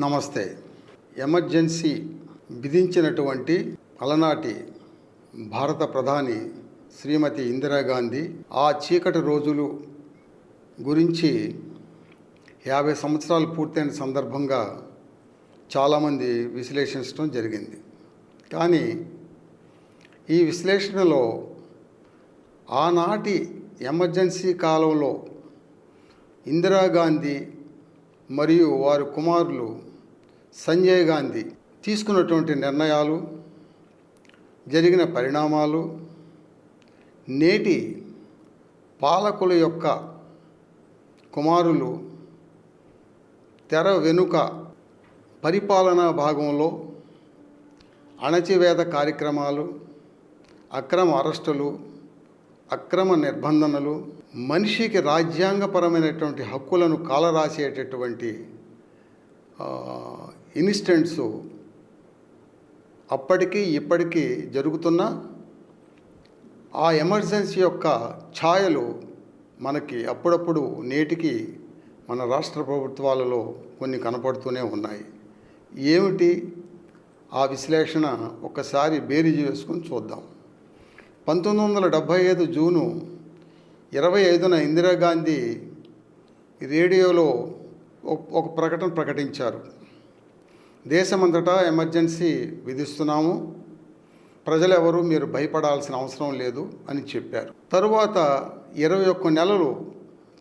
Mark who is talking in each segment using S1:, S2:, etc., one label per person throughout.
S1: నమస్తే. ఎమర్జెన్సీ విధించినటువంటి అలనాటి భారత ప్రధాని శ్రీమతి ఇందిరాగాంధీ ఆ చీకటి రోజులు గురించి యాభై సంవత్సరాలు పూర్తయిన సందర్భంగా చాలామంది విశ్లేషించడం జరిగింది. కానీ ఈ విశ్లేషణలో ఆనాటి ఎమర్జెన్సీ కాలంలో ఇందిరాగాంధీ మరియు వారి కుమారులు సంజయ్ గాంధీ తీసుకున్నటువంటి నిర్ణయాలు జరిగిన పరిణామాలు నేటి పాలకుల యొక్క కుమారులు తెర వెనుక పరిపాలనా భాగంలో అణచివేత కార్యక్రమాలు అక్రమ అరెస్టులు అక్రమ నిర్బంధనలు మనిషికి రాజ్యాంగపరమైనటువంటి హక్కులను కాలరాసేటటువంటి ఇన్స్టెంట్స్ అప్పటికీ ఇప్పటికీ జరుగుతున్న ఆ ఎమర్జెన్సీ యొక్క ఛాయలు మనకి అప్పుడప్పుడు నేటికి మన రాష్ట్ర ప్రభుత్వాలలో కొన్ని కనపడుతూనే ఉన్నాయి. ఏమిటి? ఆ విశ్లేషణ ఒక్కసారి బేరీజు వేసుకొని చూద్దాం. పంతొమ్మిది వందల డెబ్భై ఐదు జూను ఇరవై ఐదున ఇందిరాగాంధీ రేడియోలో ఒక- ప్రకటన ప్రకటించారు. దేశమంతటా ఎమర్జెన్సీ విధిస్తున్నాము ప్రజలెవరూ మీరు భయపడాల్సిన అవసరం లేదు అని చెప్పారు. తరువాత ఇరవై ఒక్క నెలలు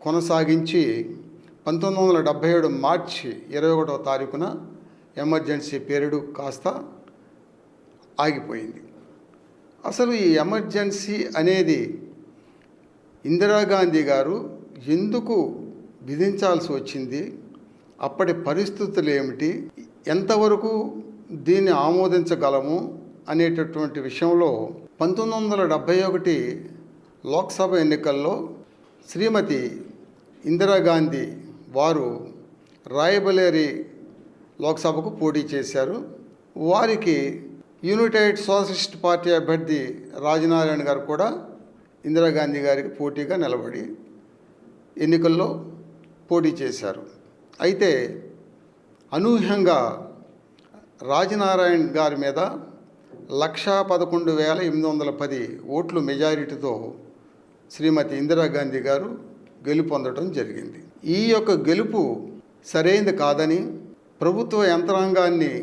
S1: కొనసాగించి పంతొమ్మిది వందల డెబ్భై ఏడు మార్చి ఇరవై ఒకటవ తారీఖున ఎమర్జెన్సీ పీరియడ్ కాస్త ఆగిపోయింది. అసలు ఈ ఎమర్జెన్సీ అనేది ఇందిరాగాంధీ గారు ఎందుకు విధించాల్సి వచ్చింది? అప్పటి పరిస్థితులు ఏమిటి? ఎంతవరకు దీన్ని ఆమోదించగలము? అనేటటువంటి విషయంలో పంతొమ్మిది వందల డెబ్భై ఒకటి లోక్సభ ఎన్నికల్లో శ్రీమతి ఇందిరాగాంధీ వారు రాయబలేరి లోక్సభకు పోటీ చేశారు. వారికి యునైటెడ్ సోషలిస్ట్ పార్టీ అభ్యర్థి రాజనారాయణ గారు కూడా ఇందిరాగాంధీ గారికి పోటీగా నిలబడి ఎన్నికల్లో పోటీ చేశారు. అయితే అనూహ్యంగా రాజనారాయణ గారి మీద లక్షా పదకొండు వేల ఎనిమిది వందల పది ఓట్లు మెజారిటీతో శ్రీమతి ఇందిరాగాంధీ గారు గెలుపొందడం జరిగింది. ఈ యొక్క గెలుపు సరైనది కాదని ప్రభుత్వ యంత్రాంగాన్ని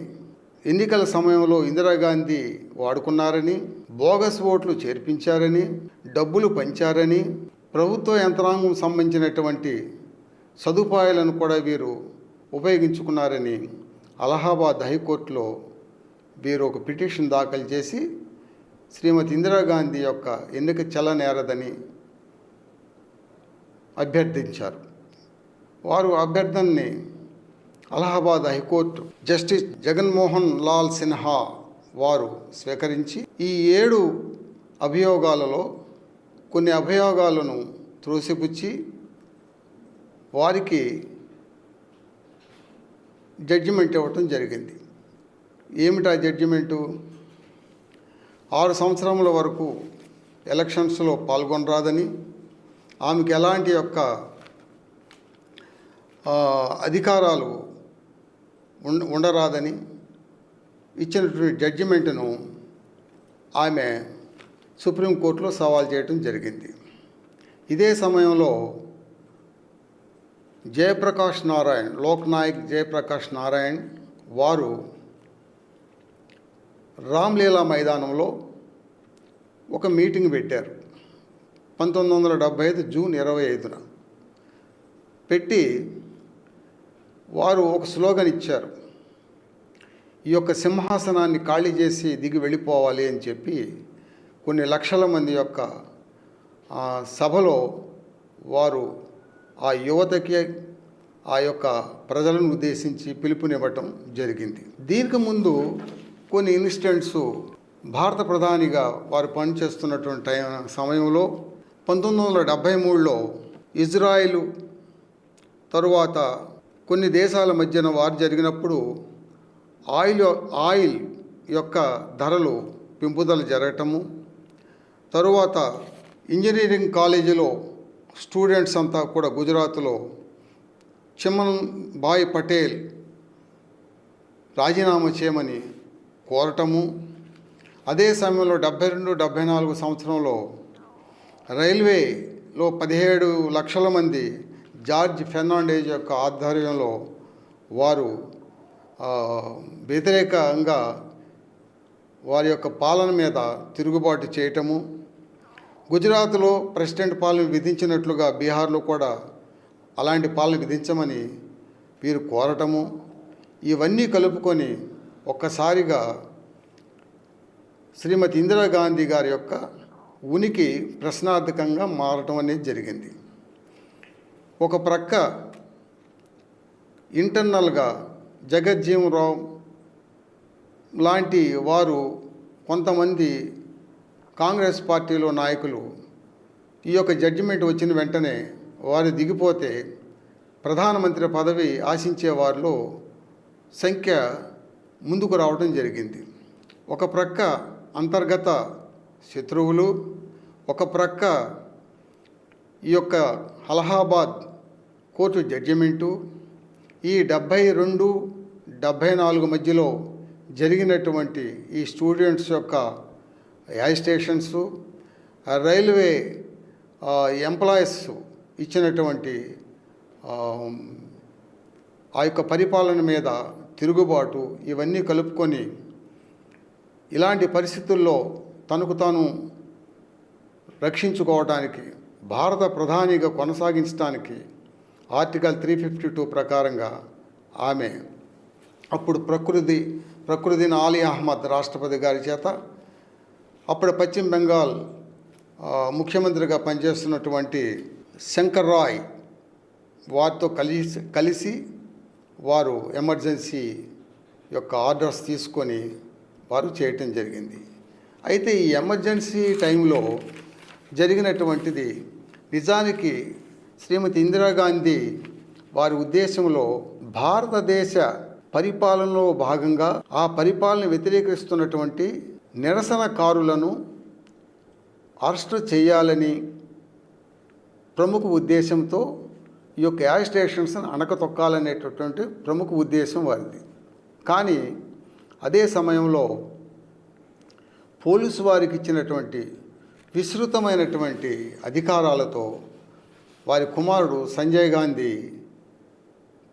S1: ఎన్నికల సమయంలో ఇందిరాగాంధీ వాడుకున్నారని బోగస్ ఓట్లు చేర్పించారని డబ్బులు పంచారని ప్రభుత్వ యంత్రాంగం సంబంధించినటువంటి సదుపాయాలను కూడా వీరు ఉపయోగించుకున్నారని అలహాబాద్ హైకోర్టులో వీరు ఒక పిటిషన్ దాఖలు చేసి శ్రీమతి ఇందిరాగాంధీ యొక్క ఎన్నిక చెల్లనేరదని అభ్యర్థించారు. వారు అభ్యర్థనని Allahabad high court justice Jaganmohan Lal Sinha వారు స్వీకరించి ఈ ఏడు అభియోగాలలో కొన్ని అభియోగాలను త్రోసిపుచ్చి వారికి జడ్జిమెంట్ ఇవ్వటం జరిగింది. ఏమిటా జడ్జిమెంటు? ఆరు సంవత్సరముల వరకు ఎలక్షన్స్లో పాల్గొనరాదని ఆమెకు ఎలాంటి యొక్క అధికారాలు ఉండరాదని ఇచ్చినటువంటి జడ్జిమెంట్ను ఆమె సుప్రీంకోర్టులో సవాల్ చేయటం జరిగింది. ఇదే సమయంలో జయప్రకాష్ నారాయణ్ లోక్ నాయక్ జయప్రకాష్ నారాయణ్ వారు రామ్లీలా మైదానంలో ఒక మీటింగ్ పెట్టారు. పంతొమ్మిది వందల డెబ్భై ఐదు జూన్ ఇరవై ఐదున. పెట్టి వారు ఒక స్లోగన్ ఇచ్చారు. ఈ యొక్క సింహాసనాన్ని ఖాళీ చేసి దిగి వెళ్ళిపోవాలి అని చెప్పి కొన్ని లక్షల మంది యొక్క ఆ, సభలో వారు ఆ యువతకి ఆ యొక్క ప్రజలను ఉద్దేశించి పిలుపునివ్వటం జరిగింది. దీనికి ముందు కొన్ని ఇన్స్టెంట్స్ భారత ప్రధానిగా వారు పనిచేస్తున్నటువంటి టైం సమయంలో పంతొమ్మిది వందల డెబ్భై మూడులో ఇజ్రాయిలు తరువాత కొన్ని దేశాల మధ్యన వారు జరిగినప్పుడు ఆయిల్ ఆయిల్ యొక్క ధరలు పెంపుదల జరగటము తరువాత ఇంజనీరింగ్ కాలేజీలో స్టూడెంట్స్ అంతా కూడా గుజరాత్లో చిమన్ భాయ్ పటేల్ రాజీనామా చేయమని కోరటము. అదే సమయంలో డెబ్బై రెండు డెబ్బై నాలుగు సంవత్సరంలో రైల్వేలో పదిహేడు లక్షల మంది జార్జ్ ఫెర్నాండేజ్ యొక్క ఆధ్వర్యంలో వారు వ్యతిరేకంగా వారి యొక్క పాలన మీద తిరుగుబాటు చేయటము గుజరాత్లో ప్రెసిడెంట్ పాలన విధించినట్లుగా బీహార్లో కూడా అలాంటి పాలన విధించమని వీరు కోరటము ఇవన్నీ కలుపుకొని ఒక్కసారిగా శ్రీమతి ఇందిరాగాంధీ గారి యొక్క ఉనికి ప్రశ్నార్థకంగా మారటం అనేది జరిగింది. ఒక ప్రక్క ఇంటర్నల్గా జగజ్జీవరావు లాంటి వారు కొంతమంది కాంగ్రెస్ పార్టీలో నాయకులు ఈ యొక్క జడ్జిమెంట్ వచ్చిన వెంటనే వారు దిగిపోతే ప్రధానమంత్రి పదవి ఆశించే వారిలో సంఖ్య ముందుకు రావడం జరిగింది. ఒక ప్రక్క అంతర్గత శత్రువులు ఒక ప్రక్క ఈ యొక్క అలహాబాద్ కోర్టు జడ్జిమెంటు ఈ డెబ్భై రెండు డెబ్భై నాలుగు మధ్యలో జరిగినటువంటి ఈ స్టూడెంట్స్ యొక్క యాజిటేషన్స్ రైల్వే ఎంప్లాయీస్ ఇచ్చినటువంటి ఆ, ఆ యొక్క పరిపాలన మీద తిరుగుబాటు ఇవన్నీ కలుపుకొని ఇలాంటి పరిస్థితుల్లో తనకు తాను రక్షించుకోవడానికి భారత ప్రధానిగా కొనసాగించడానికి ఆర్టికల్ త్రీ ఫిఫ్టీ టూ ప్రకారంగా ఆమె అప్పుడు ప్రకృతి ప్రకృతిని ఆలీ అహ్మద్ రాష్ట్రపతి గారి చేత అప్పుడు పశ్చిమ బెంగాల్ ముఖ్యమంత్రిగా పనిచేస్తున్నటువంటి శంకర్ రాయ్ వారితో కలిసి కలిసి వారు ఎమర్జెన్సీ యొక్క ఆర్డర్స్ తీసుకొని వారు చేయటం జరిగింది. అయితే ఈ ఎమర్జెన్సీ టైంలో జరిగినటువంటిది నిజానికి శ్రీమతి ఇందిరాగాంధీ వారి ఉద్దేశంలో భారతదేశ పరిపాలనలో భాగంగా ఆ పరిపాలన వ్యతిరేకిస్తున్నటువంటి నిరసనకారులను అరెస్టు చేయాలని ప్రముఖ ఉద్దేశంతో ఈ యొక్క యాజిస్ట్రేషన్స్ని అణకతొక్కాలనేటటువంటి ప్రముఖ ఉద్దేశం వారిది. కానీ అదే సమయంలో పోలీసు వారికి ఇచ్చినటువంటి విస్తృతమైనటువంటి అధికారాలతో వారి కుమారుడు సంజయ్ గాంధీ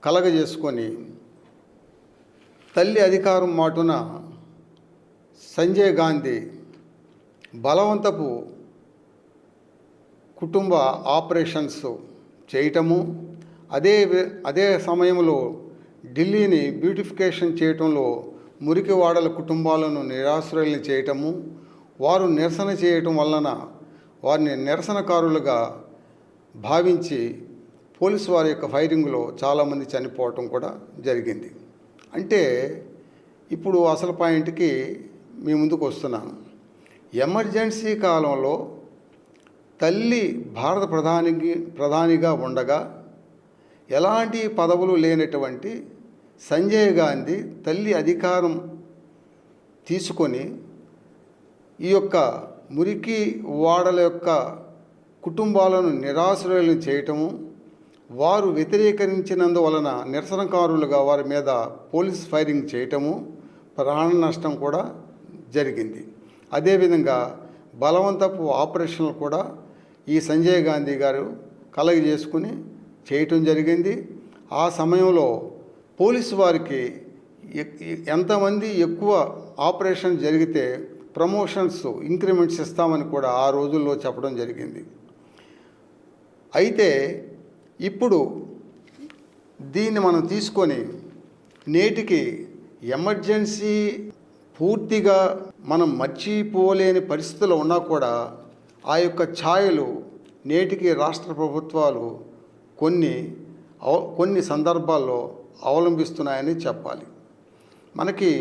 S1: కలగజేసుకొని తల్లి అధికారం మాటున సంజయ్ గాంధీ బలవంతపు కుటుంబ ఆపరేషన్స్ చేయటము అదే అదే సమయంలో ఢిల్లీని బ్యూటిఫికేషన్ చేయటంలో మురికివాడల కుటుంబాలను నిరాశ్రయులను చేయటము వారు నిరసన చేయటం వలన వారిని నిరసనకారులుగా భావించి పోలీసు వారి యొక్క ఫైరింగ్లో చాలామంది చనిపోవటం కూడా జరిగింది. అంటే ఇప్పుడు అసలు పాయింట్కి మీ ముందుకు వస్తున్నాను. ఎమర్జెన్సీ కాలంలో తల్లి భారత ప్రధానికి ప్రధానిగా ఉండగా ఎలాంటి పదవులు లేనటువంటి సంజయ్ గాంధీ తల్లి అధికారం తీసుకొని ఈ యొక్క మురికి వాడల యొక్క కుటుంబాలను నిరాశ్రయులను చేయటము వారు వ్యతిరేకరించినందువలన నిరసనకారులుగా వారి మీద పోలీస్ ఫైరింగ్ చేయటము ప్రాణ నష్టం కూడా జరిగింది. అదేవిధంగా బలవంతపు ఆపరేషన్లు కూడా ఈ సంజయ్ గాంధీ గారు కలగ చేసుకుని చేయటం జరిగింది. ఆ సమయంలో పోలీసు వారికి ఎంతమంది ఎక్కువ ఆపరేషన్ జరిగితే ప్రమోషన్స్ ఇంక్రిమెంట్స్ ఇస్తామని కూడా ఆ రోజుల్లో చెప్పడం జరిగింది. అయితే ఇప్పుడు దీన్ని మనం తీసుకొని నేటికి ఎమర్జెన్సీ పూర్తిగా మనం మర్చిపోలేని పరిస్థితులు ఉన్నా కూడా ఆ యొక్క ఛాయలు నేటికి రాష్ట్ర ప్రభుత్వాలు కొన్ని అవ కొన్ని సందర్భాల్లో అవలంబిస్తున్నాయని చెప్పాలి. మనకి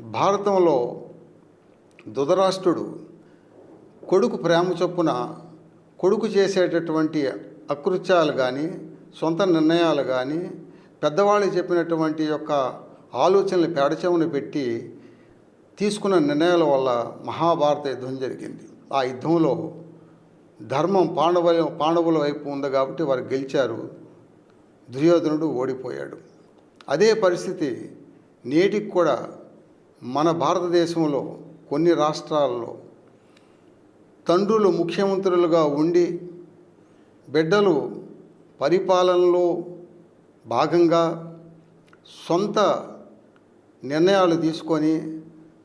S1: భారతంలో దుధరాష్ట్రుడు కొడుకు ప్రేమ చొప్పున కొడుకు చేసేటటువంటి అకృత్యాలు కానీ సొంత నిర్ణయాలు కానీ పెద్దవాళ్ళు చెప్పినటువంటి యొక్క ఆలోచనలు పెడచెవున పెట్టి తీసుకున్న నిర్ణయాల వల్ల మహాభారత యుద్ధం జరిగింది. ఆ యుద్ధంలో ధర్మం పాండవ పాండవుల వైపు ఉంది కాబట్టి వారు గెలిచారు. దుర్యోధనుడు ఓడిపోయాడు. అదే పరిస్థితి నేటికి కూడా మన భారతదేశంలో కొన్ని రాష్ట్రాల్లో తండ్రులు ముఖ్యమంత్రులుగా ఉండి బిడ్డలు పరిపాలనలో భాగంగా సొంత నిర్ణయాలు తీసుకొని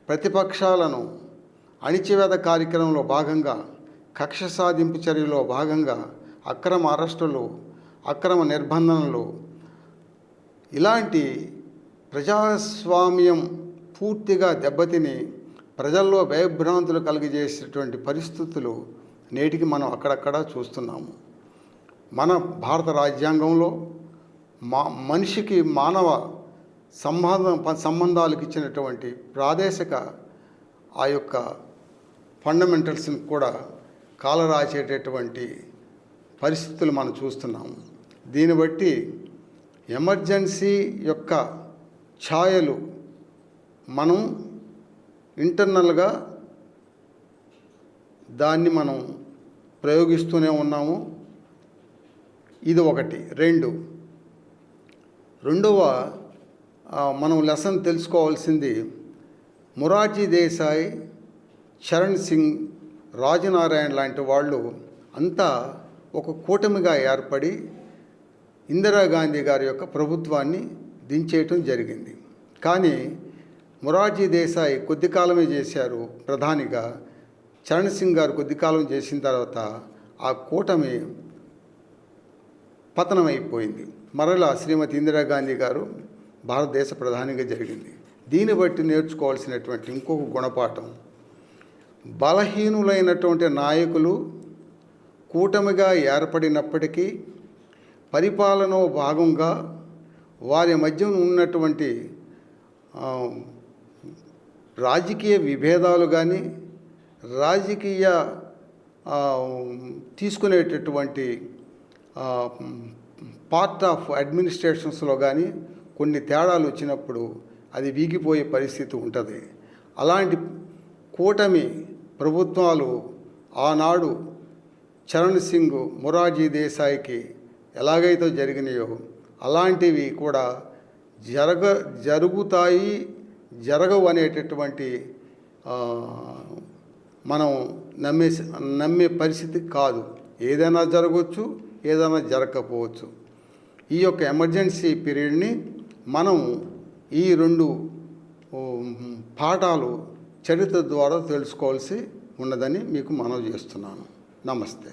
S1: ప్రతిపక్షాలను అణిచివేత కార్యక్రమంలో భాగంగా కక్ష సాధింపు చర్యలో భాగంగా అక్రమ అరెస్టులు అక్రమ నిర్బంధనలు ఇలాంటి ప్రజాస్వామ్యం పూర్తిగా దెబ్బతిని ప్రజల్లో భయభ్రాంతులు కలిగజేసేటువంటి పరిస్థితులు నేటికి మనం అక్కడక్కడ చూస్తున్నాము. మన భారత రాజ్యాంగంలో మా మనిషికి మానవ సంబంధం సంబంధాలకు ఇచ్చినటువంటి ప్రాదేశిక ఆ యొక్క ఫండమెంటల్స్ని కూడా కాలరాచేటటువంటి పరిస్థితులు మనం చూస్తున్నాము. దీన్ని బట్టి ఎమర్జెన్సీ యొక్క ఛాయలు మనం ఇంటర్నల్గా దాన్ని మనం ప్రయోగిస్తూనే ఉన్నాము. ఇది ఒకటి. రెండు. రెండవ మనం లెసన్ తెలుసుకోవాల్సింది మొరార్జీ దేశాయ్ చరణ్ సింగ్ రాజనారాయణ లాంటి వాళ్ళు అంతా ఒక కూటమిగా ఏర్పడి ఇందిరాగాంధీ గారి యొక్క ప్రభుత్వాన్ని దించేయటం జరిగింది. కానీ మొరార్జీ దేశాయ్ కొద్ది కాలమే చేశారు ప్రధానిగా. చరణ్ సింగ్ గారు కొద్ది కాలం చేసిన తర్వాత ఆ కూటమి పతనమైపోయింది. మరలా శ్రీమతి ఇందిరాగాంధీ గారు భారతదేశ ప్రధానిగా జరిగింది. దీన్ని బట్టి నేర్చుకోవాల్సినటువంటి ఇంకొక గుణపాఠం బలహీనులైనటువంటి నాయకులు కూటమిగా ఏర్పడినప్పటికీ పరిపాలన భాగంగా వారి మధ్య ఉన్నటువంటి రాజకీయ విభేదాలు కానీ రాజకీయ తీసుకునేటటువంటి పార్ట్ ఆఫ్ అడ్మినిస్ట్రేషన్స్లో కానీ కొన్ని తేడాలు వచ్చినప్పుడు అది వీగిపోయే పరిస్థితి ఉంటుంది. అలాంటి కూటమి ప్రభుత్వాలు ఆనాడు చరణ్ సింగ్ మొరార్జీ దేశాయికి ఎలాగైతే జరిగినాయో అలాంటివి కూడా జరగ జరుగుతాయి జరగవు అనేటటువంటి మనం నమ్మే నమ్మే పరిస్థితి కాదు. ఏదైనా జరగవచ్చు ఏదైనా జరగకపోవచ్చు. ఈ యొక్క ఎమర్జెన్సీ పీరియడ్ని మనం ఈ రెండు పాఠాలు చరిత్ర ద్వారా తెలుసుకోవాల్సి ఉన్నదని మీకు మనవి చేస్తున్నాను. నమస్తే.